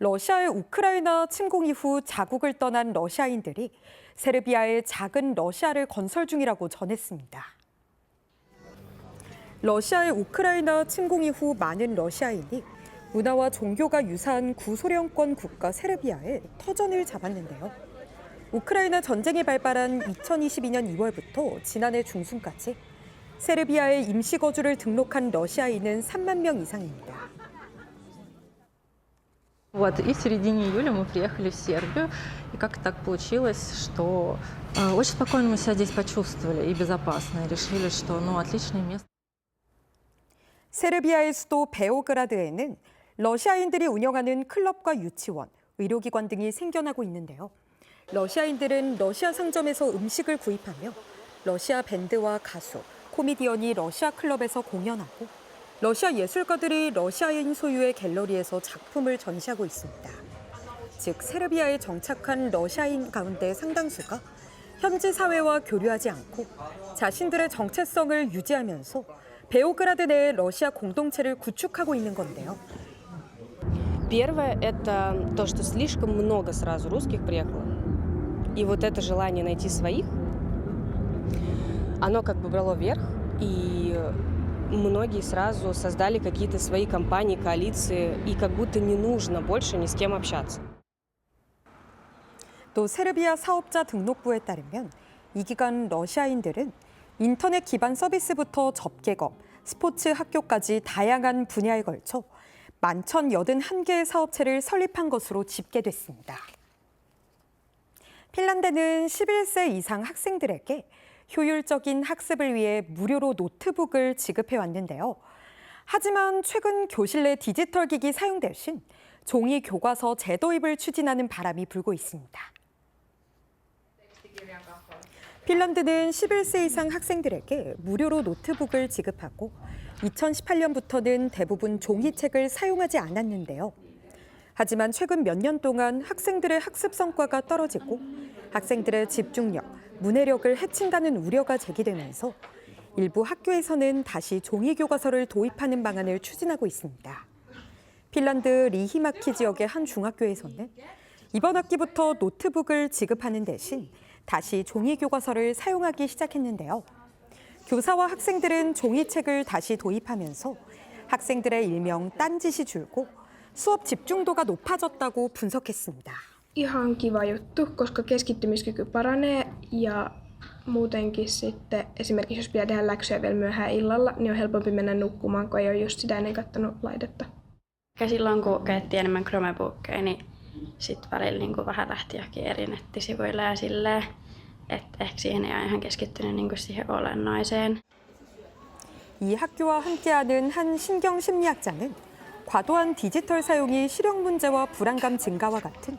러시아의 우크라이나 침공 이후 자국을 떠난 러시아인들이 세르비아의 작은 러시아를 건설 중이라고 전했습니다. 러시아의 우크라이나 침공 이후 많은 러시아인이 문화와 종교가 유사한 구소련권 국가 세르비아에 터전을 잡았는데요. 우크라이나 전쟁이 발발한 2022년 2월부터 지난해 중순까지 세르비아에 임시 거주를 등록한 러시아인은 3만 명 이상입니다. Вот, и в середине июля мы приехали в Сербию, и как так получилось, что э, очень спокойно мы себя здесь почувствовали и безопасно, и решили, что, ну, отличное место. 세르비아의 수도 베오그라드에는 러시아인들이 운영하는 클럽과 유치원, 의료기관 등이 생겨나고 있는데요. 러시아인들은 러시아 상점에서 음식을 구입하며 러시아 밴드와 가수, 코미디언이 러시아 클럽에서 공연하고 러시아 예술가들이 러시아인 소유의 갤러리에서 작품을 전시하고 있습니다. 즉 세르비아에 정착한 러시아인 가운데 상당수가 현지 사회와 교류하지 않고 자신들의 정체성을 유지하면서 베오그라드 내 러시아 공동체를 구축하고 있는 건데요. Первое – это то, что слишком много сразу русских приехало. И вот это желание найти своих, оно как бы брало верх, и многие сразу создали какие-то свои компании, коалиции, и как будто не нужно больше ни с кем общаться. 또 세르비아 사업자 등록부에 따르면 이 기간 러시아인들은 인터넷 기반 서비스부터 접객업, 스포츠 학교까지 다양한 분야에 걸쳐 11,081개의 사업체를 설립한 것으로 집계됐습니다. 핀란드는 11세 이상 학생들에게 효율적인 학습을 위해 무료로 노트북을 지급해 왔는데요. 하지만 최근 교실 내 디지털 기기 사용 대신 종이 교과서 재도입을 추진하는 바람이 불고 있습니다. 핀란드는 11세 이상 학생들에게 무료로 노트북을 지급하고 2018년부터는 대부분 종이책을 사용하지 않았는데요. 하지만 최근 몇 년 동안 학생들의 학습 성과가 떨어지고 학생들의 집중력, 문해력을 해친다는 우려가 제기되면서 일부 학교에서는 다시 종이 교과서를 도입하는 방안을 추진하고 있습니다. 핀란드 리히마키 지역의 한 중학교에서는 이번 학기부터 노트북을 지급하는 대신 다시 종이 교과서를 사용하기 시작했는데요. 교사와 학생들은 종이책을 다시 도입하면서 학생들의 일명 딴짓이 줄고 수업 집중도가 높아졌다고 분석했습니다. ihan kiva juttu, koska paranee ja muutenkin sitten esimerkiksi jos pitää tehdä läksyjä vielä myöhään illalla, niin on helpompi mennä nukkumaan, kun ei ole just sitä ennen katsonut laitetta. Ja silloin kun käytti enemmän Chromebookia, niin sitten välillä niin kuin vähän lähti johonkin eri nettisivuille ja silleen, että ehkä siihen ei ole ihan keskittynyt niin kuin siihen olennaiseen. 이 학교와 함께하는 한 신경 심리학자는 과도한 디지털 사용이 실형 문제와 불안감 증가와 같은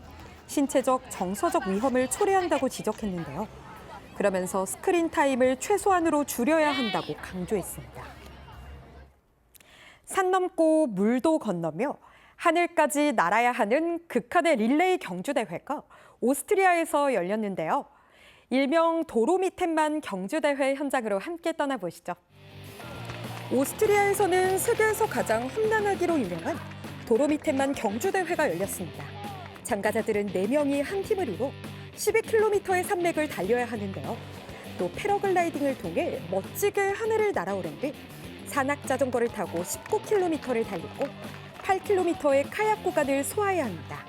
신체적, 정서적 위험을 초래한다고 지적했는데요. 그러면서 스크린 타임을 최소한으로 줄여야 한다고 강조했습니다. 산 넘고 물도 건너며 하늘까지 날아야 하는 극한의 릴레이 경주 대회가 오스트리아에서 열렸는데요. 일명 도로미텐만 경주 대회 현장으로 함께 떠나보시죠. 오스트리아에서는 세계에서 가장 험난하기로 유명한 도로미텐만 경주 대회가 열렸습니다. 참가자들은 4명이 한 팀을 이뤄 12km의 산맥을 달려야 하는데요. 또 패러글라이딩을 통해 멋지게 하늘을 날아오른 뒤 산악 자전거를 타고 19km를 달리고 8km의 카약 구간을 소화해야 합니다.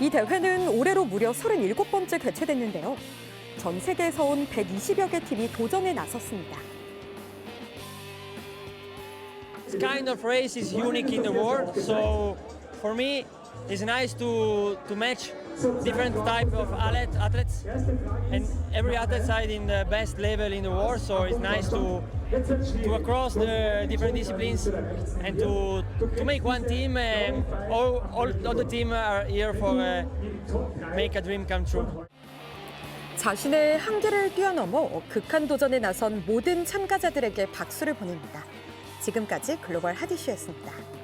이 대회는 올해로 무려 37번째 개최됐는데요. 전 세계에서 온 120여 개 팀이 도전에 나섰습니다. This kind of race is unique in the world, so for me, it's nice to to match different type of athlete, athletes, and every athlete side in the best level in the world. So it's nice to to across the different disciplines and to to make one team. And all all, all the team are here for uh, make a dream come true. 자신의 한계를 뛰어넘어 극한 도전에 나선 모든 참가자들에게 박수를 보냅니다. 지금까지 글로벌 하디슈였습니다.